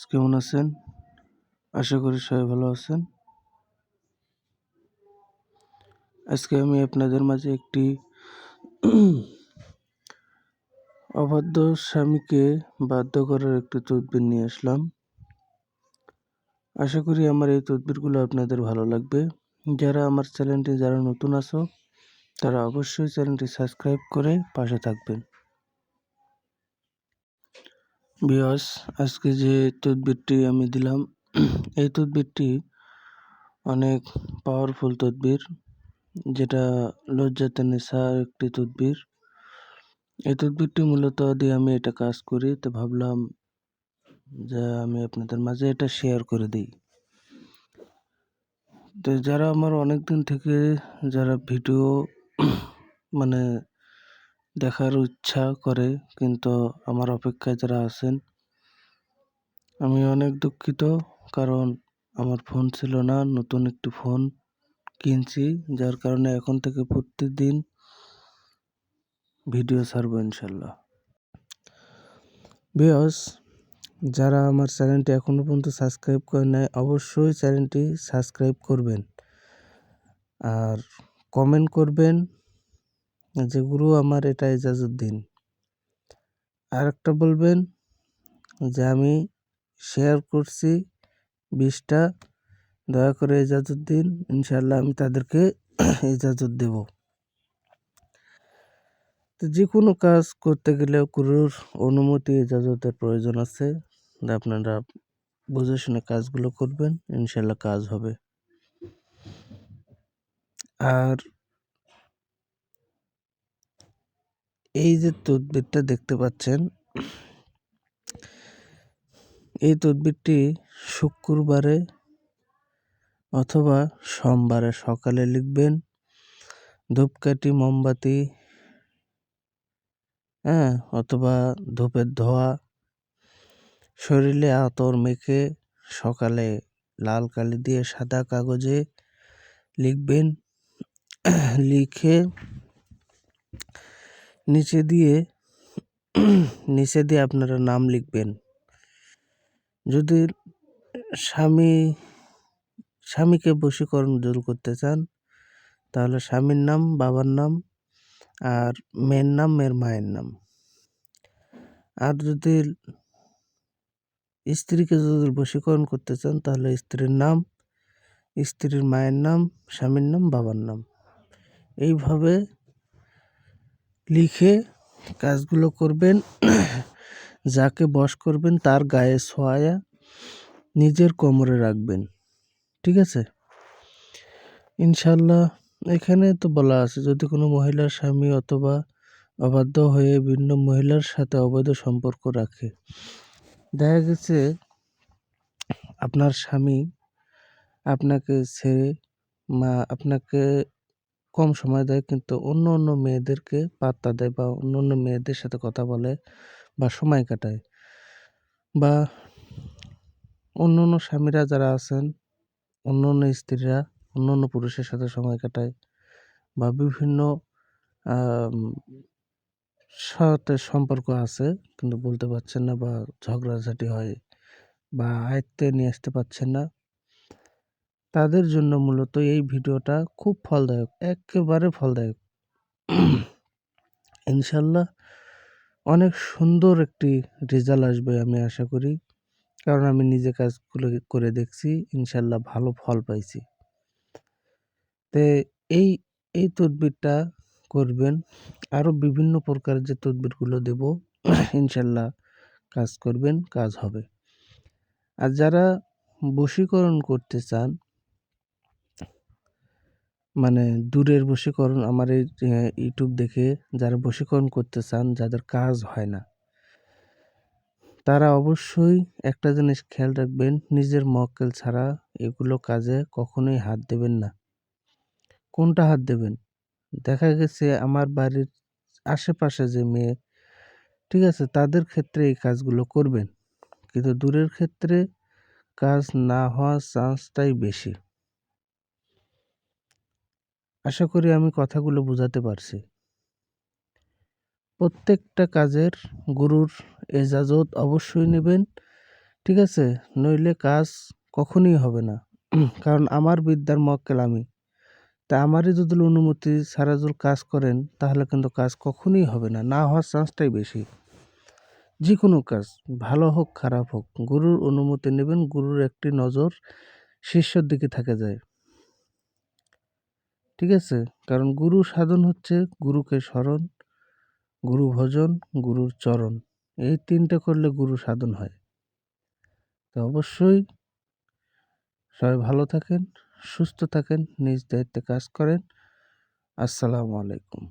কেমন আছেন? আশা করি সবাই ভালো আছেন। আজকে আমি আপনাদের মাঝে একটি অবাধ্য স্বামীকে বাধ্য করার একটি তদবির নিয়ে আসলাম। আশা করি আমার এই তদবিরগুলো আপনাদের ভালো লাগবে। যারা আমার চ্যানেলটি যারা নতুন আছো, তারা অবশ্যই চ্যানেলটি সাবস্ক্রাইব করে পাশে থাকবেন। বিয়স, আজকে যে তদবিরটি আমি দিলাম, এই তদবিরটি অনেক পাওয়ারফুল তদবির, যেটা লজ্জাতে নেশার একটি তদবির। এই তদবিরটি মূলত দিয়ে আমি এটা কাজ করি, তো ভাবলাম যে আমি আপনাদের মাঝে এটা শেয়ার করে দিই। তো যারা আমার অনেক দিন থেকে যারা ভিডিও মানে দেখার ইচ্ছা করে, কিন্তু আমার অপেক্ষায় যারা আছেন, আমি অনেক দুঃখিত। কারণ আমার ফোন ছিল না, নতুন একটি ফোন কিনছি, যার কারণে এখন থেকে প্রতিদিন ভিডিও ছাড়বো ইনশাল্লাহ। বিয়স যারা আমার চ্যানেলটি এখনও পর্যন্ত সাবস্ক্রাইব করে নাই, অবশ্যই চ্যানেলটি সাবস্ক্রাইব করবেন। আর কমেন্ট করবেন যে গুরু আমার এটা ইজাজত দিন আর একটা বলবেন যে আমি শেয়ার করছি বিশটা, দয়া করে ইজাজত দিন ইনশাল্লাহ আমি তাদেরকে ইজাজত দেব। তো যে কোনো কাজ করতে গেলে গুরুর অনুমতি, ইজাজতের প্রয়োজন আছে। আপনারা বুঝে শুনে কাজগুলো করবেন ইনশাল্লাহ কাজ হবে। আর এই যে তদবিরটা দেখতে পাচ্ছেন, এই তদবিরটি শুক্রবারে অথবা সোমবারে সকালে লিখবেন। ধূপকাঠি, মোমবাতি হ্যাঁ অথবা ধূপের ধোয়া, শরীরে আতর মেখে সকালে লাল কালি দিয়ে সাদা কাগজে লিখবেন। লিখে নিচে দিয়ে নিচে দিয়ে আপনারা নাম লিখবেন। যদি স্বামী, স্বামীকে বশীকরণ দূর করতে চান, তাহলে স্বামীর নাম, বাবার নাম আর মেয়ের নাম, মেয়ের মায়ের নাম। আর যদি স্ত্রীকে যদি বশীকরণ করতে চান, তাহলে স্ত্রীর নাম, স্ত্রীর মায়ের নাম, স্বামীর নাম, বাবার নাম। এইভাবে লিখে কাজগুলো করবেন, যাকে বশ করবেন তার গায়ে ছোঁয়া নিজের কোমরে রাখবেন, ঠিক আছে? ইনশাল্লাহ এখানে তো বলা আছে, যদি কোনো মহিলার স্বামী অথবা অবাধ্য হয়ে ভিন্ন মহিলার সাথে অবৈধ সম্পর্ক রাখে, দেখা গেছে আপনার স্বামী আপনাকে ছেড়ে, মা আপনাকে কম সময় দেয়, কিন্তু অন্য অন্য মেয়েদেরকে পাত্তা দেয় বা অন্য অন্য মেয়েদের সাথে কথা বলে বা সময় কাটায়। বা অন্য অন্য স্বামীরা যারা আছেন, অন্য অন্য স্ত্রীরা, অন্য অন্য পুরুষের সাথে সময় কাটায় বা বিভিন্ন সাথে সম্পর্ক আছে, কিন্তু বলতে পারছেন না বা ঝগড়াঝাটি হয় বা আয়ত্তে নিয়ে আসতে পারছেন না তাদের জন্য মূলত এই ভিডিওটা খুব ফলদায়ক, একেবারে ফলদায়ক। ইনশাল্লাহ অনেক সুন্দর একটি রেজাল্ট আসবে আমি আশা করি, কারণ আমি নিজে কাজগুলো করে দেখছি, ইনশাল্লাহ ভালো ফল পাইছি। তে এই এই তদবিরটা করবেন আরও বিভিন্ন প্রকার যে তদবিরগুলো দেব, ইনশাল্লাহ কাজ করবেন, কাজ হবে। আর যারা বশীকরণ করতে চান মানে দূরের বশীকরণ আমার এই ইউটিউব দেখে যারা বশীকরণ করতে চান, যাদের কাজ হয় না, তারা অবশ্যই একটা জিনিস খেয়াল রাখবেন, নিজের মক্কেল ছাড়া এগুলো কাজে কখনোই হাত দেবেন না। কোনটা হাত দেবেন? দেখা গেছে আমার বাড়ির আশেপাশে যে মেয়ে, ঠিক আছে, তাদের ক্ষেত্রে এই কাজগুলো করবেন, কিন্তু দূরের ক্ষেত্রে কাজ না হওয়ার চান্সটাই বেশি। আশা করি আমি কথাগুলো বোঝাতে পারছি। প্রত্যেকটা কাজের গুরুর এজাজত অবশ্যই নেবেন, ঠিক আছে? নইলে কাজ কখনই হবে না। কারণ আমার বিদ্যার মক্কেল আমি। তা আমারই যদি অনুমতি সারাজুল কাজ করেন, তাহলে কিন্তু কাজ কখনই হবে না। না হওয়ার চান্সটাই বেশি। যে কোনো কাজ, ভালো হোক, খারাপ হোক, গুরুর অনুমতি নেবেন, গুরুর একটি নজর শিষ্যর দিকে থাকে যায়। ঠিক আছে? কারণ গুরু সাধন হচ্ছে গুরুকে স্মরণ, গুরু ভজন, গুরুর চরণ। এই তিনটা করলে গুরু সাধন হয়। তো অবশ্যই সবাই ভালো থাকেন, সুস্থ থাকেন, নিজ দায়িত্বে কাজ করেন। আসসালামু আলাইকুম।